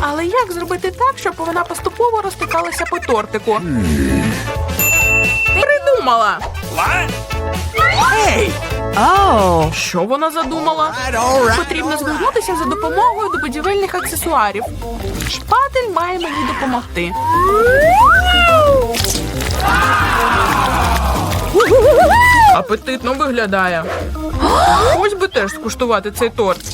Але як зробити так, щоб вона поступово розтикалася по тортику? Придумала! Що вона задумала? Потрібно звернутися за допомогою до будівельних аксесуарів. Шпатель має мені допомогти. Апетитно виглядає. Ось би теж скуштувати цей торт.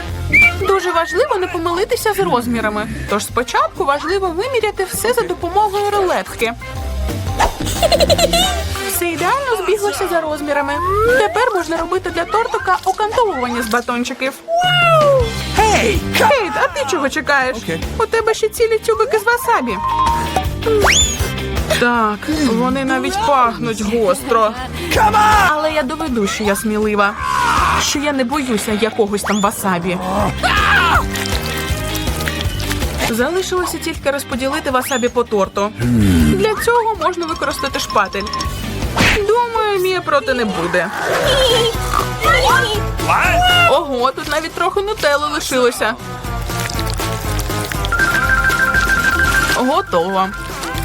Дуже важливо не помилитися з розмірами. Тож спочатку важливо виміряти все за допомогою рулетки. Все ідеально збіглося за розмірами. Тепер можна робити для тортика окантовування з батончиків. Кейт, а ти чого чекаєш? У тебе ще цілі тюбики з васабі. Так, вони навіть пахнуть гостро. Але я доведу, що я смілива. Що я не боюся якогось там васабі. Залишилося тільки розподілити васабі по торту. Для цього можна використати шпатель. Думаю, Мія проти не буде. Ого, тут навіть трохи нутелли лишилося. Готово.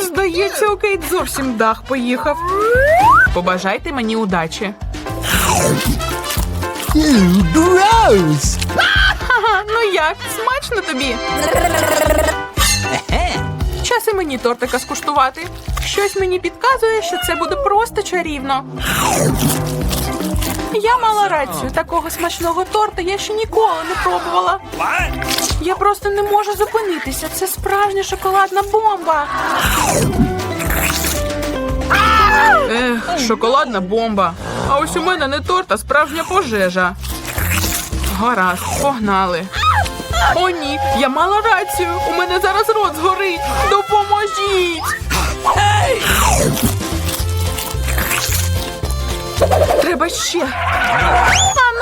Здається, у Кейт зовсім дах поїхав. Побажайте мені удачі. Gross! Ну як? Смачно тобі? Час і мені тортика скуштувати. Щось мені підказує, що це буде просто чарівно. Я мала рацію, такого смачного торта я ще ніколи не пробувала. Я просто не можу зупинитися. Це справжня шоколадна бомба. Ех, шоколадна бомба. А ось у мене не торт, а справжня пожежа. Гаразд, погнали. О, ні, я мала рацію. У мене зараз рот згорить. Допоможіть. Треба ще.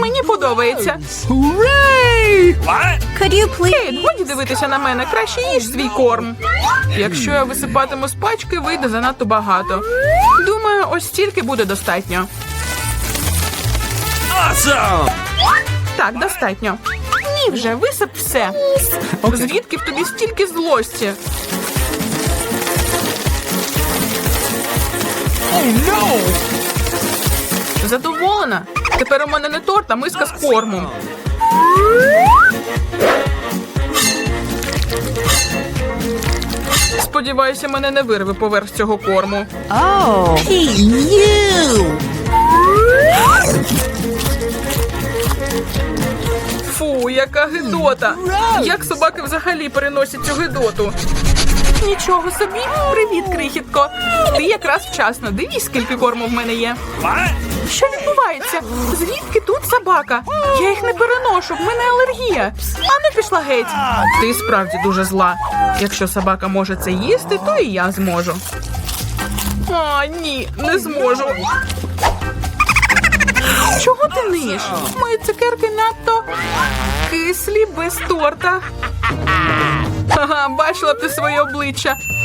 Мені подобається. Кейт, годі дивитися на мене, краще їж свій корм. Якщо я висипатиму з пачки, вийде занадто багато. Думаю, ось стільки буде достатньо. Awesome! Так, достатньо. Ні, вже висип все. Звідки в тобі стільки злості? Oh no! Задоволена? Тепер у мене не торт, а миска з кормом. Сподіваюся, мене не вирве поверх цього корму. Oh. Hey, you! Фу, яка гидота! Як собаки взагалі переносять цю гидоту? Нічого собі, привіт, крихітко. Ти якраз вчасно. Дивись, скільки корму в мене є. Що відбувається? Звідки тут собака? Я їх не переношу, в мене алергія. А не пішла геть. Ти справді дуже зла. Якщо собака може це їсти, то і я зможу. А, ні, не зможу. Чого ти ниш? Мої цукерки надто кислі без торта. Ага, бачила б ти своє обличчя.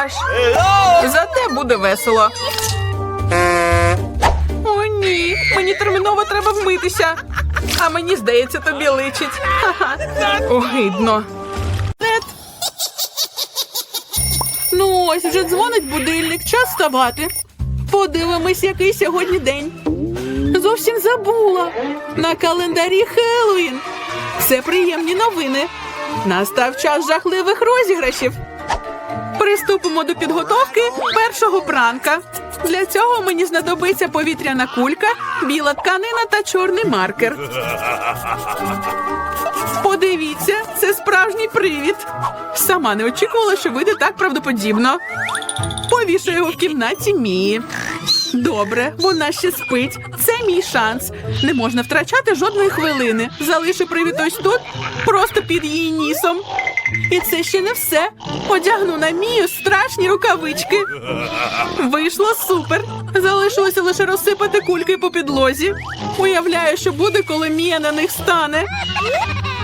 Макіяж. Зате буде весело. О, ні. Мені терміново треба вмитися. А мені здається, тобі личить. Ха-ха. Огидно. Нет. Ну ось вже дзвонить будильник, час вставати. Подивимось, який сьогодні день. Зовсім забула. На календарі Хеллоуін. Це приємні новини. Настав час жахливих розіграшів. Приступимо до підготовки першого пранка. Для цього мені знадобиться повітряна кулька, біла тканина та чорний маркер. Подивіться, це справжній привід. Сама не очікувала, що вийде так правдоподібно. Повішу його в кімнаті Мії. Добре, вона ще спить. Це мій шанс. Не можна втрачати жодної хвилини. Залишу привід ось тут, просто під її нісом. І це ще не все. Одягну на Мію страшні рукавички. Вийшло супер. Залишилося лише розсипати кульки по підлозі. Уявляю, що буде, коли Мія на них стане.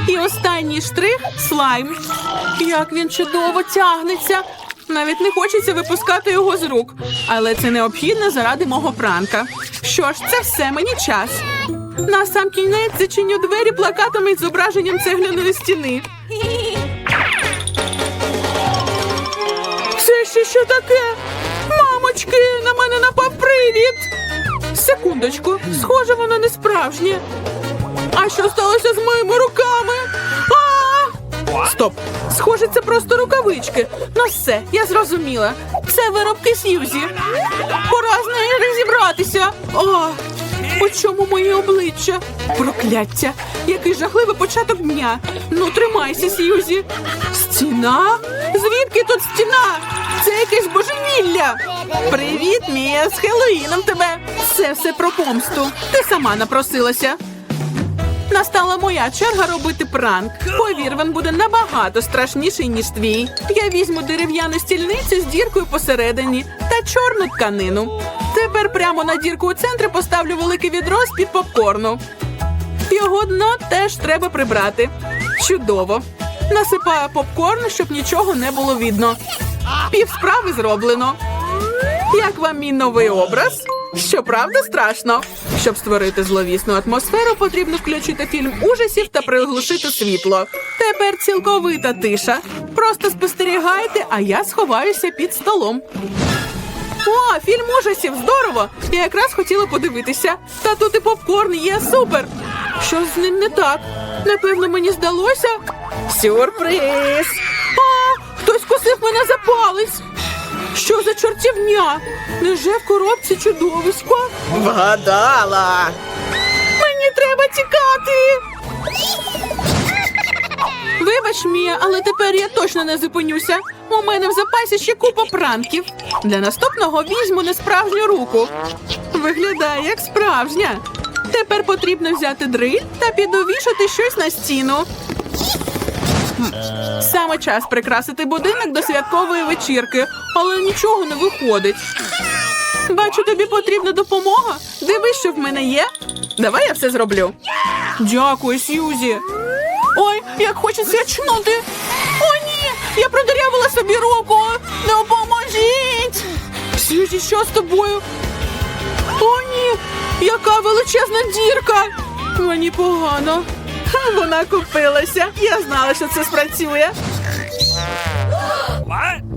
І останній штрих слайм. Як він чудово тягнеться. Навіть не хочеться випускати його з рук, але це необхідно заради мого пранка. Що ж, це все мені час. На сам кінець зачиню двері плакатами із зображенням цегляної стіни. Ще що таке? Мамочки, на мене напав привід. Секундочку, схоже, воно не справжнє. А що сталося з моїми руками? А! Стоп! Схоже, це просто рукавички. Ну все, я зрозуміла. Це виробки Сьюзі. Пора з нею розібратися. О, по чому моє обличчя? Прокляття! Який жахливий початок дня. Ну, тримайся, Сьюзі. Стіна? Звідки тут стіна? Це якесь божевілля. Привіт, Мія, з Хеллоїном тебе. Це все про помсту. Ти сама напросилася. Настала моя черга робити пранк. Повір, він буде набагато страшніший, ніж твій. Я візьму дерев'яну стільницю з діркою посередині та чорну тканину. Тепер прямо на дірку у центрі поставлю велике відро з-під попкорну. Його дно теж треба прибрати. Чудово. Насипаю попкорн, щоб нічого не було видно. Пів справи зроблено. Як вам мій новий образ? Щоправда, страшно. Щоб створити зловісну атмосферу, потрібно включити фільм ужасів та приглушити світло. Тепер цілковита тиша. Просто спостерігайте, а я сховаюся під столом. О, фільм ужасів, здорово! Я якраз хотіла подивитися. Та тут і попкорн є супер. Що з ним не так? Напевно, мені здалося. Сюрприз! А, мене за палець. Що за чортівня? Неже в коробці чудовисько? Вгадала. Мені треба тікати. Вибач, Мія, але тепер я точно не зупинюся. У мене в запасі ще купа пранків. Для наступного візьму несправжню руку. Виглядає як справжня. Тепер потрібно взяти дриль та підовішати щось на стіну. Саме час прикрасити будинок до святкової вечірки, але нічого не виходить. Бачу, тобі потрібна допомога. Дивись, що в мене є. Давай я все зроблю. Дякую, Сьюзі. Ой, як хочеться чнути. О, ні! Я продырявила собі руку. Допоможіть! Сьюзі, що з тобою? О, ні! Яка величезна дірка! Мені погано. Вона купилася. Я знала, що це спрацює.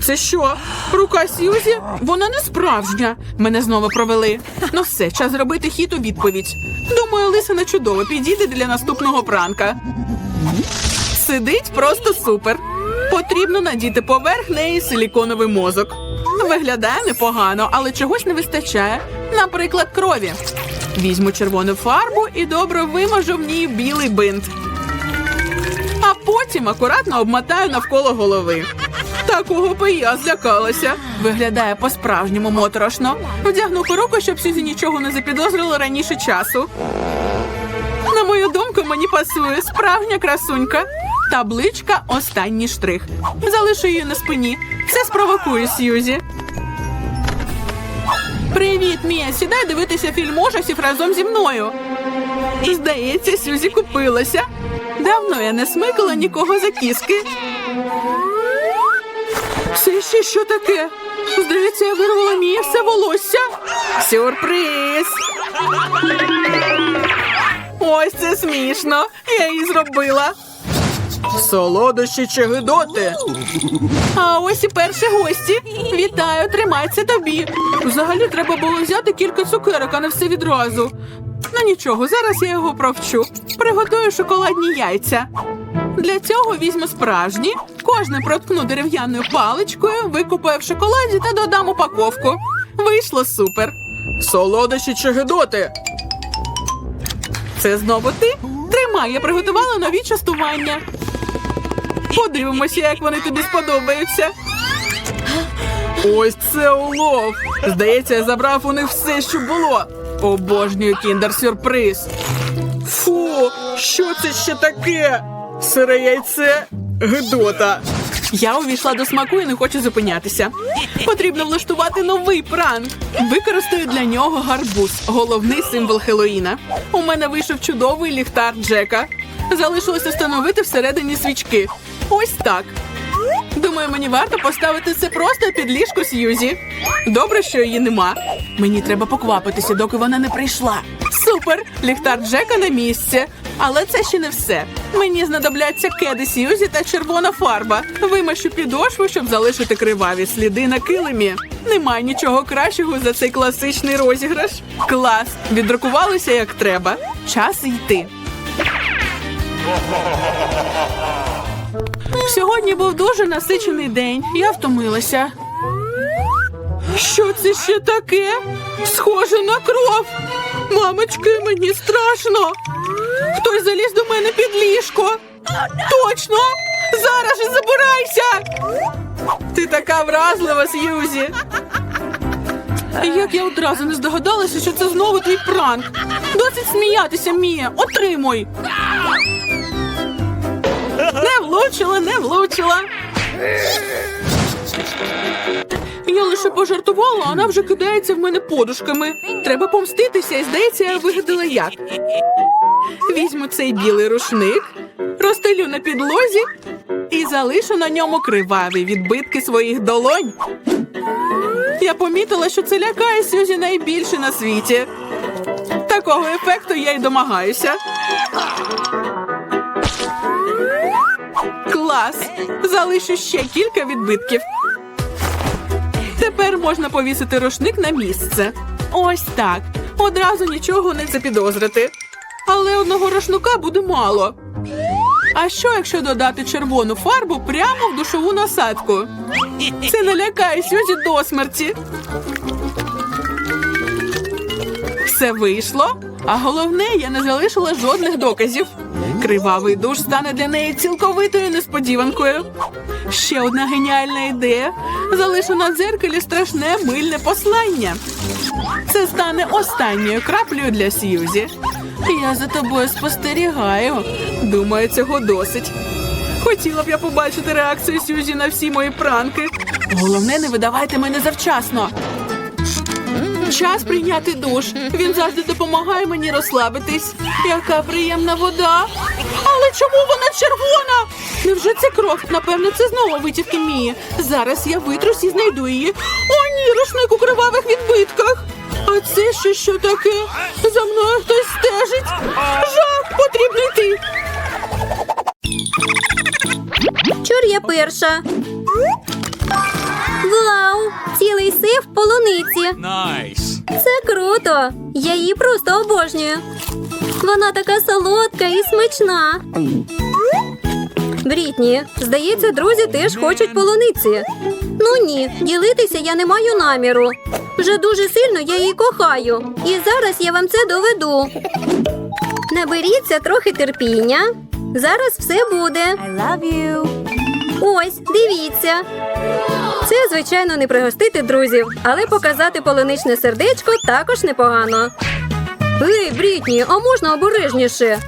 Це що? Рука Сьюзі? Вона не справжня. Мене знову провели. Ну все, час зробити хід у відповідь. Думаю, лисина чудово підійде для наступного пранка. Сидить просто супер. Потрібно надіти поверх неї силіконовий мозок. Виглядає непогано, але чогось не вистачає. Наприклад, крові. Візьму червону фарбу і добре вимажу в ній білий бинт. А потім акуратно обмотаю навколо голови. Такого би я злякалася. Виглядає по-справжньому моторошно. Вдягну перуку, щоб Сюзі нічого не запідозрила раніше часу. На мою думку, мені пасує справжня красунька. Табличка останній штрих. Залишу її на спині. Це спровокує Сьюзі. Привіт, Мія. Сідай дивитися фільм ужасів разом зі мною. Здається, Сюзі купилася. Давно я не смикала нікого за кіски. Це ще що таке? Здається, я вирвала Мії все волосся. Сюрприз! Ось це смішно. Я її зробила. Солодощі чи гидоти. А ось і перші гості. Вітаю, тримайся тобі. Взагалі треба було взяти кілька цукерок, а не все відразу. Ну нічого, зараз я його провчу. Приготую шоколадні яйця. Для цього візьму справжні, кожне проткну дерев'яною паличкою, викупаю в шоколаді та додам упаковку. Вийшло супер. Солодощі чи гидоти. Це знову ти? Тримай, я приготувала нові частування. Подивимося, як вони тобі сподобаються. Ось це улов. Здається, я забрав у них все, що було. Обожнюю кіндер-сюрприз. Фу, що це ще таке? Сире яйце Гидота. Я увійшла до смаку і не хочу зупинятися. Потрібно влаштувати новий пранк. Використаю для нього гарбуз, головний символ Хеллоїна. У мене вийшов чудовий ліхтар Джека. Залишилося встановити всередині свічки. Ось так. Думаю, мені варто поставити це просто під ліжко Сьюзі. Добре, що її нема. Мені треба поквапитися, доки вона не прийшла. Супер! Ліхтар Джека на місці. Але це ще не все. Мені знадобляться кеди Сьюзі та червона фарба. Вимащу підошву, щоб залишити криваві сліди на килимі. Немає нічого кращого за цей класичний розіграш. Клас! Відрукувалися як треба. Час йти. Сьогодні був дуже насичений день. Я втомилася. Що це ще таке? Схоже на кров. Мамочки, мені страшно. Хтось заліз до мене під ліжко. Точно! Зараз же забирайся! Ти така вразлива, Сьюзі. Як я одразу не здогадалася, що це знову твій пранк. Досить сміятися, Мія. Отримуй. Влучила, не влучила. Я лише пожартувала, а вона вже кидається в мене подушками. Треба помститися, і здається, я вигадала як. Візьму цей білий рушник, розстелю на підлозі і залишу на ньому криваві відбитки своїх долонь. Я помітила, що це лякає Сюзі найбільше на світі. Такого ефекту я й домагаюся. Клас! Залишу ще кілька відбитків. Тепер можна повісити рушник на місце. Ось так. Одразу нічого не запідозрити. Але одного рушника буде мало. А що, якщо додати червону фарбу прямо в душову насадку? Це налякає Сюзі до смерті. Все вийшло, а головне, я не залишила жодних доказів. Кривавий душ стане для неї цілковитою несподіванкою. Ще одна геніальна ідея. Залишу на дзеркалі страшне мильне послання. Це стане останньою краплею для Сьюзі. Я за тобою спостерігаю. Думаю, цього досить. Хотіла б я побачити реакцію Сьюзі на всі мої пранки. Головне, не видавайте мене завчасно. Час прийняти душ. Він завжди допомагає мені розслабитись. Яка приємна вода. Але чому вона червона? Невже це кров? Напевно, це знову витівки Мії. Зараз я витрусь і знайду її. О, ні, рушник у кривавих відбитках. А це ще що таке? За мною хтось стежить. Жах, потрібно йти. Чур я перша. Вау! Цілий сейф полуниці. Nice. Це круто. Я її просто обожнюю. Вона така солодка і смачна. Брітні, здається, друзі теж хочуть полуниці. Ну ні, ділитися я не маю наміру. Вже дуже сильно я її кохаю. І зараз я вам це доведу. Наберіться трохи терпіння. Зараз все буде. I love you. Ось, дивіться. Це, звичайно, не пригостити друзів, але показати полуничне сердечко також непогано. Ей, Брітні, а можна обережніше?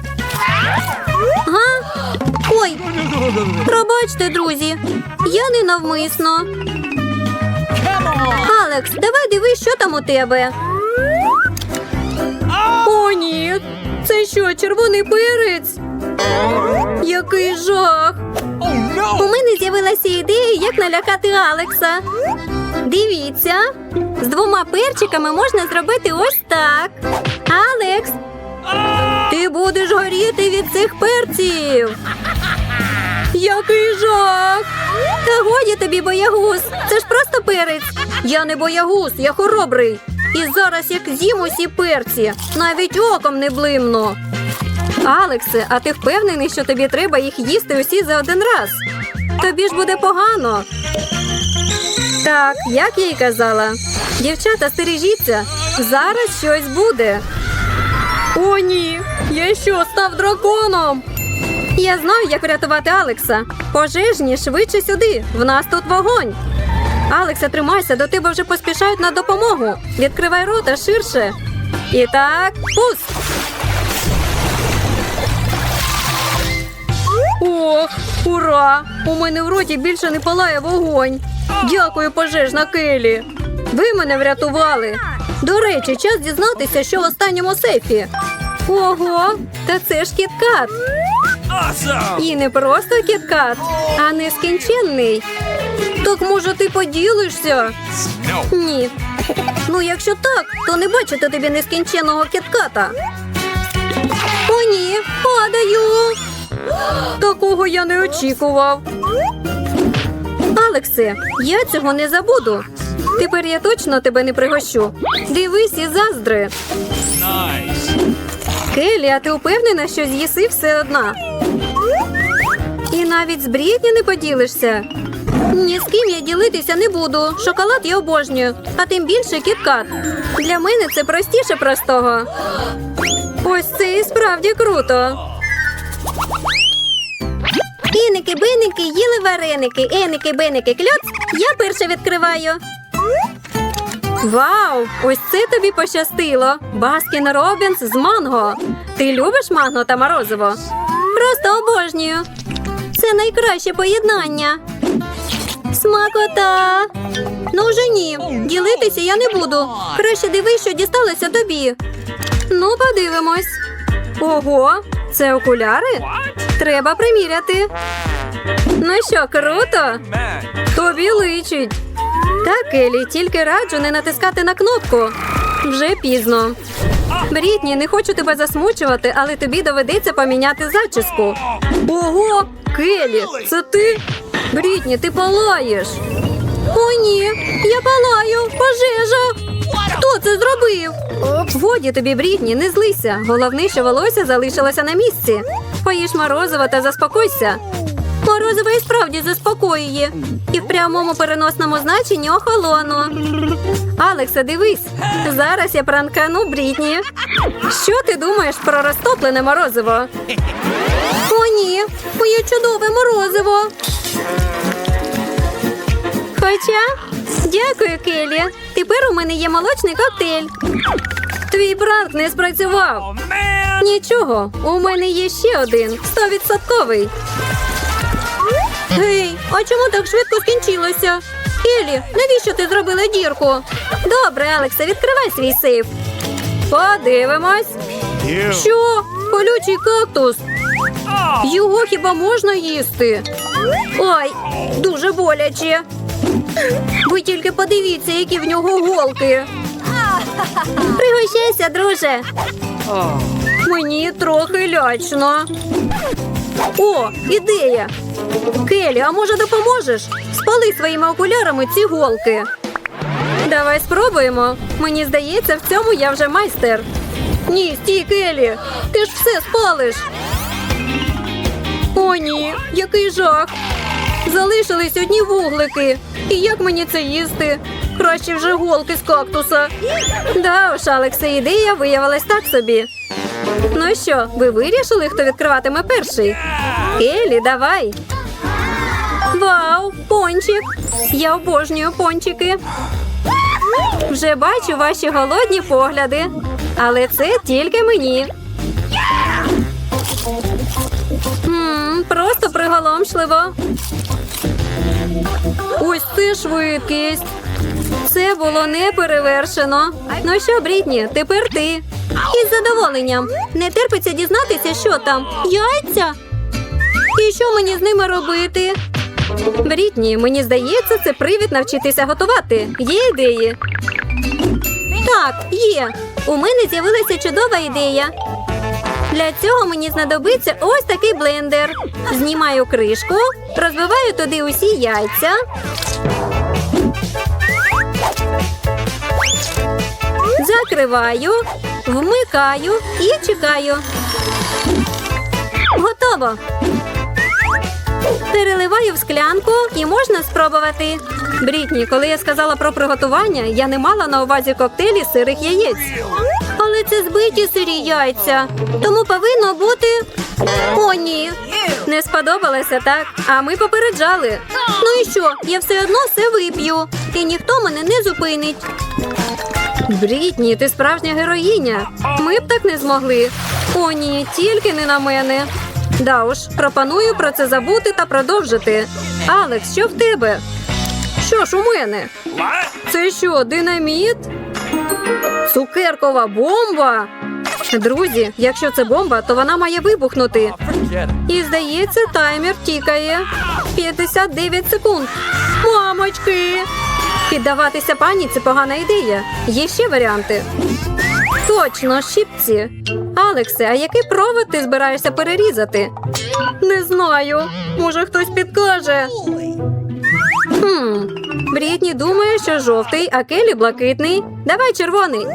Га? Ой, пробачте, друзі. Я не навмисно. Алекс, давай дивись, що там у тебе. О, ні. Це що, червоний перець? Який жах! У мене з'явилася ідея, як налякати Алекса. Дивіться, з двома перчиками можна зробити ось так. Алекс, ти будеш горіти від цих перців. Який жах! Та годі тобі, боягуз. Це ж просто перець. Я не боягуз, я хоробрий. І зараз як з'їм усі перці, навіть оком не блимну. Алексе, а ти впевнений, що тобі треба їх їсти усі за один раз? Тобі ж буде погано. Так, як я й казала. Дівчата, стережіться. Зараз щось буде. О, ні. Я що, став драконом? Я знаю, як врятувати Алекса. Пожежні швидше сюди. В нас тут вогонь. Алекса, тримайся, до тебе вже поспішають на допомогу. Відкривай рота ширше. І так, пуск. Ох, ура! У мене в роті більше не палає вогонь. Дякую, пожежна Келі. Ви мене врятували. До речі, час дізнатися, що в останньому сейфі. Ого, та це ж кіткат. І не просто кіткат, а нескінченний. Так може ти поділишся? Ні. Ну, якщо так, то не бачите тобі нескінченного кітката. О, ні, падаю. Такого я не очікував. Алексе, я цього не забуду. Тепер я точно тебе не пригощу. Дивись і заздри. Nice. Келі, а ти впевнена, що з'їси все одна? І навіть з Брітні не поділишся. Ні з ким я ділитися не буду. Шоколад я обожнюю, а тим більше кіткат. Для мене це простіше простого. Ось це і справді круто. Іники, биники, їли вареники. Еники, биники, кльоц. Я перше відкриваю. Вау! Ось це тобі пощастило. Баскін Робінс з манго. Ти любиш манго та морозиво? Просто обожнюю. Це найкраще поєднання. Смакота. Ну вже ні. Ділитися я не буду. Краще дивись, що дісталося тобі. Ну, подивимось. Ого, це окуляри? Треба приміряти. Ну що, круто? Тобі личить. Так, Елі, тільки раджу не натискати на кнопку. Вже пізно. Брітні, не хочу тебе засмучувати, але тобі доведеться поміняти зачіску. Ого, Келі, це ти? Брітні, ти палаєш. О, ні, я палаю, пожежа. Хто це зробив? Годі тобі, Брітні, не злися. Головне, що волосся залишилося на місці. Поїж морозиво та заспокойся. Морозиво і справді заспокоює. І в прямому переносному значенні охолону. Алекса, дивись, зараз я пранкану Брітні. Що ти думаєш про розтоплене морозиво? О, ні, моє чудове морозиво. Хоча, дякую, Келі. Тепер у мене є молочний коктейль. Твій пранк не спрацював. Нічого, у мене є ще один стовідсотковий. Гей, а чому так швидко скінчилося? Елі, навіщо ти зробила дірку? Добре, Алексе, відкривай свій сейф. Подивимось. Що? Колючий кактус. Його хіба можна їсти? Ой, дуже боляче. Ви тільки подивіться, які в нього голки. Пригощайся, друже. Мені трохи лячно. О, ідея. Келі, а може допоможеш? Спали своїми окулярами ці голки. Давай спробуємо. Мені здається, в цьому я вже майстер. Ні, стій, Келі, ти ж все спалиш. О, ні, який жах. Залишились одні вуглики. І як мені це їсти? Краще вже голки з кактуса. Да уж, Алексе, ідея виявилась так собі. Ну що, ви вирішили, хто відкриватиме перший? Келі, давай. Вау, пончик. Я обожнюю пончики. Вже бачу ваші голодні погляди. Але це тільки мені. Просто приголомшливо. Ось це швидкість. Це було не перевершено. Ну що, Брітні, тепер ти. Із задоволенням. Не терпиться дізнатися, що там. Яйця? І що мені з ними робити? Брітні, мені здається, це привід навчитися готувати. Є ідеї? Так, є. У мене з'явилася чудова ідея. Для цього мені знадобиться ось такий блендер. Знімаю кришку, розбиваю туди усі яйця. Закриваю, вмикаю і чекаю. Готово. Переливаю в склянку і можна спробувати. Брітні, коли я сказала про приготування, я не мала на увазі коктейлі сирих яєць. Це збиті сирі яйця. Тому повинно бути. О, ні. Не сподобалося так. А ми попереджали. Ну і що? Я все одно все вип'ю. І ніхто мене не зупинить. Брітні, ти справжня героїня. Ми б так не змогли. О, ні, тільки не на мене. Да уж, пропоную про це забути та продовжити. Алекс, що в тебе? Що ж у мене? Це що, динаміт? Цукеркова бомба? Друзі, якщо це бомба, то вона має вибухнути. І здається, таймер тікає. 59 секунд. Мамочки! Піддаватися паніці погана ідея. Є ще варіанти. Точно, щіпці. Алексе, а який провод ти збираєшся перерізати? Не знаю. Може, хтось підкаже. Хм. Брітні думає, що жовтий, а Келі блакитний. Давай червоний.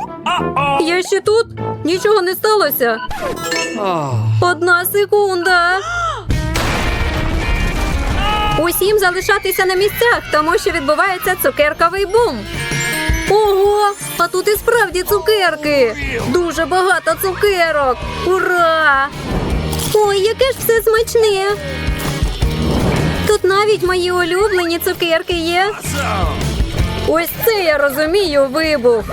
Я ще тут. Нічого не сталося. Одна секунда. Усім залишатися на місцях, тому що відбувається цукерковий бум. Ого, а тут і справді цукерки. Дуже багато цукерок. Ура! Ой, яке ж все смачне. Навіть мої улюблені цукерки є. Ось це я розумію вибух.